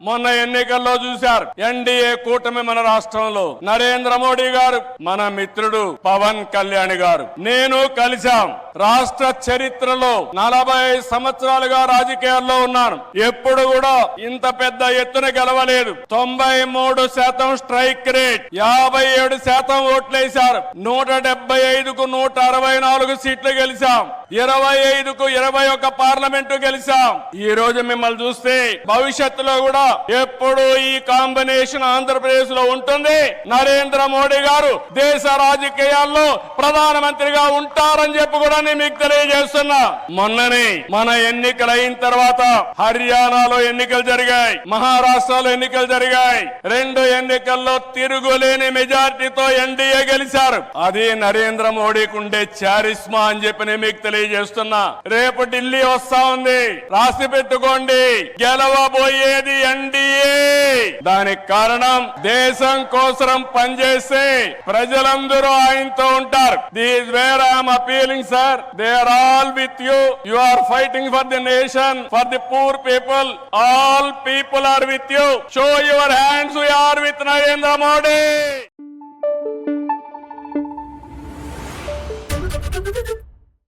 మొన్న ఎన్నికల్లో చూశారు. ఎన్డీఏ కూటమి మన రాష్ట్రంలో. నరేంద్ర మోడీ గారు మన మిత్రుడు పవన్ కళ్యాణ్ గారు. నేను కలిశాం. రాష్ట్ర చరిత్రలో నలభై సంవత్సరాలుగా రాజకీయాల్లో ఉన్నాను. ఎప్పుడు కూడా ఇంత పెద్ద ఎత్తున గెలవలేదు. తొంభై మూడు శాతం స్ట్రైక్ రేట్. యాభై ఏడు శాతం ఓట్లేశారు. నూట డెబ్బై ఐదుకు నూట అరవై నాలుగు సీట్లు గెలిచాం. ఇరవై ఐదుకు ఇరవై ఒక పార్లమెంటు గెలిచాం. ఈ రోజు మిమ్మల్ని చూస్తే భవిష్యత్తులో కూడా ఎప్పుడు ఈ కాంబినేషన్ ఆంధ్రప్రదేశ్లో ఉంటుంది. నరేంద్ర మోడీ గారు దేశ రాజకీయాల్లో ప్రధానమంత్రిగా ఉంటారని చెప్పి కూడా నేను మీకు తెలియజేస్తున్నా. మొన్ననే మన ఎన్నికలు అయిన తర్వాత హర్యానాలో ఎన్నికలు జరిగాయి మహారాష్ట్రలో ఎన్నికలు జరిగాయి. రెండు ఎన్నికల్లో తిరుగులేని మెజార్టీతో ఎన్డీఏ గెలిచారు. అది నరేంద్ర మోడీకి ఉండే చారిస్మా అని చెప్పి నేను మీకు తెలియజేస్తున్నా. రేపు ఢిల్లీ వస్తా ఉంది. రాసి పెట్టుకోండి. గెలవబోయేది ఎన్డీఏ. దానికి కారణం దేశం కోసం పనిచేస్తే ప్రజలందరూ ఆయనతో ఉంటారు. These where I'm appealing sir they are all with you you are fighting for the nation for the poor people all people are with you show your hands we are with Narendra Modi